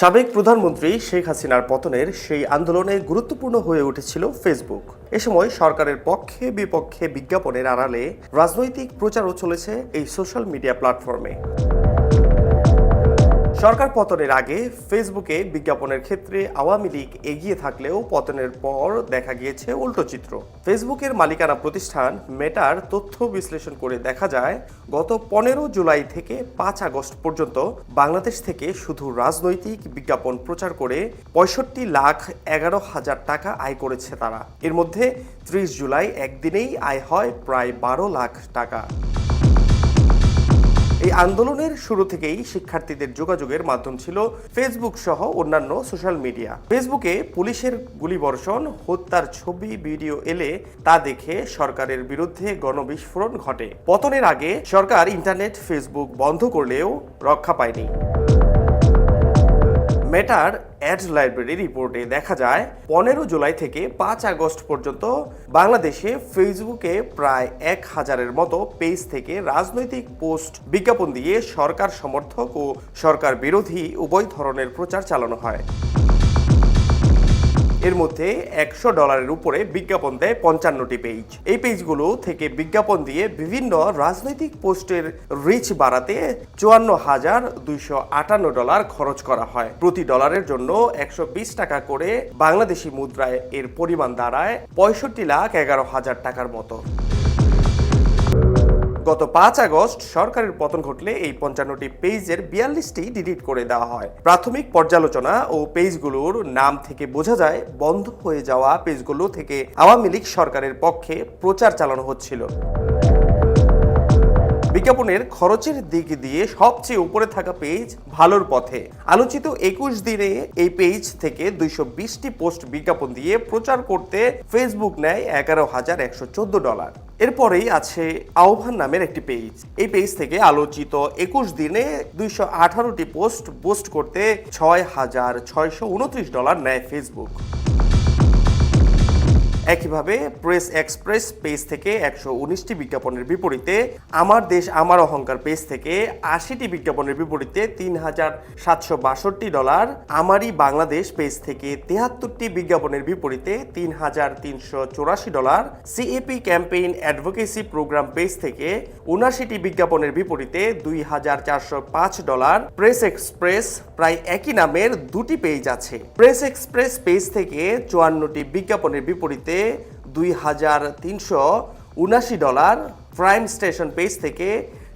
সাবেক প্রধানমন্ত্রী শেখ হাসিনার পতনের সেই আন্দোলনে গুরুত্বপূর্ণ হয়ে উঠেছিল ফেসবুক। এ সময় সরকারের পক্ষে বিপক্ষে বিজ্ঞাপনের আড়ালে রাজনৈতিক প্রচারও চলেছে এই সোশ্যাল মিডিয়া প্ল্যাটফর্মে। সরকার পতনের আগে ফেসবুকে বিজ্ঞাপনের ক্ষেত্রে আওয়ামী লীগ এগিয়ে থাকলেও পতনের পর দেখা গিয়েছে উল্টো চিত্র। ফেসবুকের মালিকানা প্রতিষ্ঠান মেটার তথ্য বিশ্লেষণ করে দেখা যায়, গত পনেরো জুলাই থেকে পাঁচ আগস্ট পর্যন্ত বাংলাদেশ থেকে শুধু রাজনৈতিক বিজ্ঞাপন প্রচার করে পঁয়ষট্টি লাখ এগারো হাজার টাকা আয় করেছে তারা। এর মধ্যে ত্রিশ জুলাই একদিনেই আয় হয় প্রায় বারো লাখ টাকা। এই আন্দোলনের শুরু থেকেই শিক্ষার্থীদের যোগাযোগের মাধ্যম ছিল ফেসবুক সহ অন্যান্য সোশ্যাল মিডিয়া ফেসবুকে পুলিশের গুলিবর্ষণ, হত্যার ছবি, ভিডিও এলে তা দেখে সরকারের বিরুদ্ধে গণবিস্ফোরণ ঘটে। পতনের আগে সরকার ইন্টারনেট ফেসবুক বন্ধ করলেও রক্ষা পায়নি। মেটার অ্যাড লাইব্রেরি রিপোর্টে দেখা যায়, পনেরো জুলাই থেকে পাঁচ আগস্ট পর্যন্ত বাংলাদেশে ফেসবুকে প্রায় এক হাজারের মতো পেজ থেকে রাজনৈতিক পোস্ট বিজ্ঞাপন দিয়ে সরকার সমর্থক ও সরকার বিরোধী উভয় ধরনের প্রচার চালানো হয়। এর মধ্যে একশো ডলারের উপরে বিজ্ঞাপন দেয় পঞ্চান্নটি পেজ এই পেজগুলো থেকে বিজ্ঞাপন দিয়ে বিভিন্ন রাজনৈতিক পোস্টের রিচ বাড়াতে চুয়ান্ন হাজার দুইশো আটান্ন ডলার খরচ করা হয়। প্রতি ডলারের জন্য একশো বিশ টাকা করে বাংলাদেশি মুদ্রায় এর পরিমাণ দাঁড়ায় পঁয়ষট্টি লাখ এগারো হাজার টাকার মতো। গত পাঁচ আগস্ট সরকারের পতন ঘটলে এই পঞ্চান্নটি পেজের বিয়াল্লিশটি ডিলিট করে দেওয়া হয়। প্রাথমিক পর্যালোচনা ও পেজগুলোর নাম থেকে বোঝা যায়, বন্ধ হয়ে যাওয়া পেজগুলো থেকে আওয়ামী লীগ সরকারের পক্ষে প্রচার চালানো হচ্ছিল। বিজ্ঞাপনের খরচের দিক দিয়ে সবচেয়ে উপরে থাকা পেজ ভালোর পথে। আলোচিত একুশ দিনে এই পেজ থেকে দুইশো বিশটি পোস্ট বিজ্ঞাপন দিয়ে প্রচার করতে ফেসবুক নেয় এগারো হাজার একশো চোদ্দ ডলার। এরপরেই আছে আহ্বান নামের একটি পেজ। এই পেজ থেকে আলোচিত একুশ দিনে দুইশো আঠারোটি পোস্ট পোস্ট করতে ছয় হাজার ছয়শো উনত্রিশ ডলার নেয় ফেসবুক। একইভাবে প্রেস এক্সপ্রেস পেজ থেকে একশো উনিশটি বিজ্ঞাপনের বিপরীতে, আমার দেশ, আমার অহংকার পেজ থেকে আশিটি বিজ্ঞাপনের বিপরীতে তিন হাজার সাতশো বাষট্টি ডলার, আমারই বাংলাদেশ পেজ থেকে তেহাত্তরটি বিজ্ঞাপনের বিপরীতে তিন হাজার তিনশো চৌরাশি dollar CAP campaign advocacy programme page থেকে উনাশিটি বিজ্ঞাপনের বিপরীতে দুই হাজার চারশো পাঁচ ডলার প্রেস এক্সপ্রেস প্রায় একই নামের দুটি পেজ আছে। প্রেস এক্সপ্রেস পেজ থেকে চুয়ান্নটি বিজ্ঞাপনের বিপরীতে দুই হাজার তিনশো উনাশি ডলার প্রাইম স্টেশন পেজ থেকে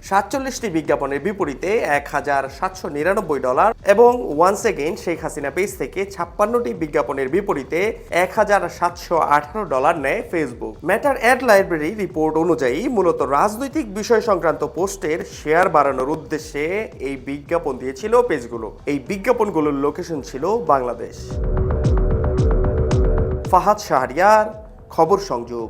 সাতচল্লিশটি বিজ্ঞাপনের বিপরীতে এক হাজার সাতশো নিরানব্বই ডলার এবং once again Sheikh Hasina page থেকে ছাপ্পান্নটি বিজ্ঞাপনের বিপরীতে এক হাজার সাতশো আঠারো ডলার নেয় Facebook. Meta ad library report অনুযায়ী মূলত রাজনৈতিক বিষয় সংক্রান্ত পোস্টের শেয়ার বাড়ানোর উদ্দেশ্যে এই বিজ্ঞাপন দিয়েছিল পেজগুলো। এই বিজ্ঞাপনগুলোর লোকেশন ছিল বাংলাদেশ। ফাহাদ শাহরিয়ার খবর সংযোগ।